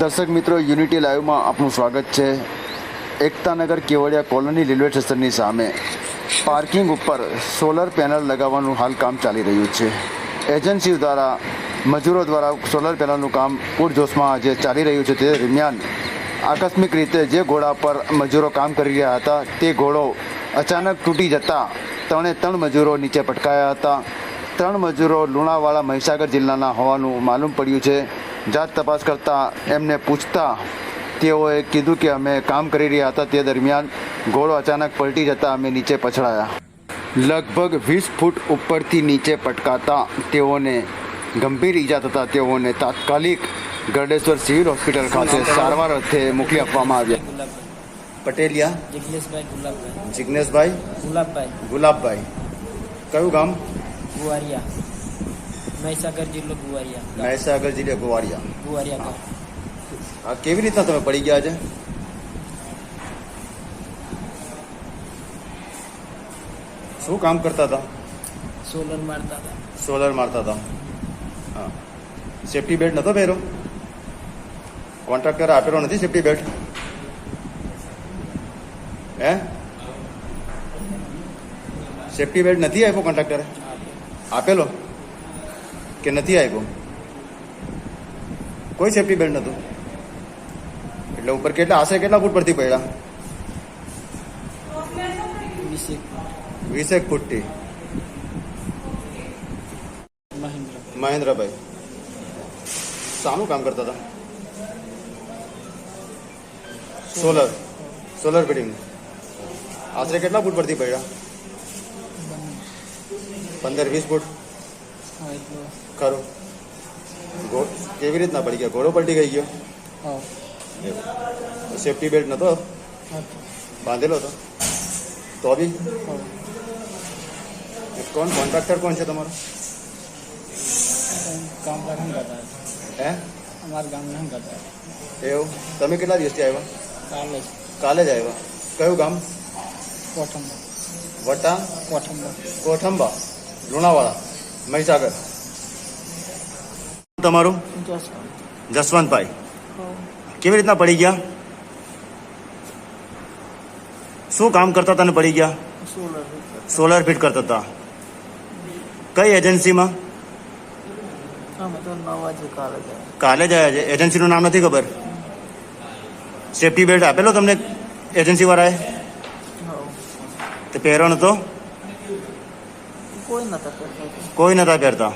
દર્શક મિત્રો યુનિટી લાઈવમાં આપનું સ્વાગત છે એકતાનગર કેવડિયા કોલોની રેલવે સ્ટેશનની સામે પાર્કિંગ ઉપર સોલર પેનલ લગાવવાનું હાલ કામ ચાલી રહ્યું છે એજન્સી દ્વારા મજૂરો દ્વારા સોલર પેનલનું કામ પૂરજોશમાં જે ચાલી રહ્યું છે તે દરમિયાન આકસ્મિક રીતે જે ઘોડા પર મજૂરો કામ કરી રહ્યા હતા તે ઘોડો અચાનક તૂટી જતા ત્રણે ત્રણ મજૂરો નીચે પટકાયા હતા ત્રણ મજૂરો લુણાવાડા મહીસાગર જિલ્લાના હોવાનું માલુમ પડ્યું છે जात तपास करता एमने पूछता कीधु कि अमे काम कर रहा था ते दरमियान गोड़ो अचानक पलटी जाता अमे नीचे पछड़ाया लगभग वीस फूट ऊपर नीचे पटकाता गंभीर इजा था तात्कालिक गर्डेश्वर सिविल हॉस्पिटल खाते सारे मोकली आप पटेलिया जिग्नेश भाई गुलाब भाई गुलाब भाई क्यू गाम મહીસાગર જિલ્લો ગુવારિયા મહીસાગર જિલ્લો ગુવારિયા ગુવારિયા હા કેવી રીતના તમે પડી ગયા છે શું કામ કરતા હતા સોલર મારતા હતા સોલર મારતા હતા હા સેફ્ટી બેલ્ટ નહોતો પહેરો કોન્ટ્રાક્ટરે આપેલો નથી સેફ્ટી બેલ્ટ હે સેફ્ટી બેલ્ટ નથી આપ્યો કોન્ટ્રાક્ટરે આપેલો કે નથી આવ્યો કોઈ સેફ્ટી બેલ્ટ નહોતું એટલે ઉપર કેટલા આશરે કેટલા ફૂટ પરથી પડ્યા વીસેક ફૂટથી મહેન્દ્રભાઈ શાનું કામ કરતા હતા સોલર સોલર ફિટિંગ આશરે કેટલા ફૂટ પરથી પડ્યા પંદર વીસ ફૂટ કરો ગોટ કેવી રીતના પડી ગયો ઘોળો પલ્ટી ગઈ ગયો હા સેફટી બેલ્ટ નતો હા બાંધેલ હોતો તો બી એક કોણ કોન્ટ્રાક્ટર કોણ છે તમારો એક કામ કરહન કરતા હે અમાર ગામમાં નહ કરતા એવ તમે કેટલા દિવસથી આવ્યા કાલેજ કાલેજ આવ્યા કયો ગામ કોઠંબા વટા કોઠંબા કોઠંબા ઢુણાવાળા મહીસાગર તમારું જસવંતભાઈ કેવી રીતના પડી ગયા શું કામ કરતા તને પડી ગયા સોલર ફિટ કરતા હતા કઈ એજન્સીમાં કાલે જ આવ્યા છે એજન્સીનું નામ નથી ખબર સેફટી બેલ્ટ આપેલો તમને એજન્સી વાળાએ તો પહેરવાનો હતો કોઈ નતો કરતો કોઈ નતા કરતા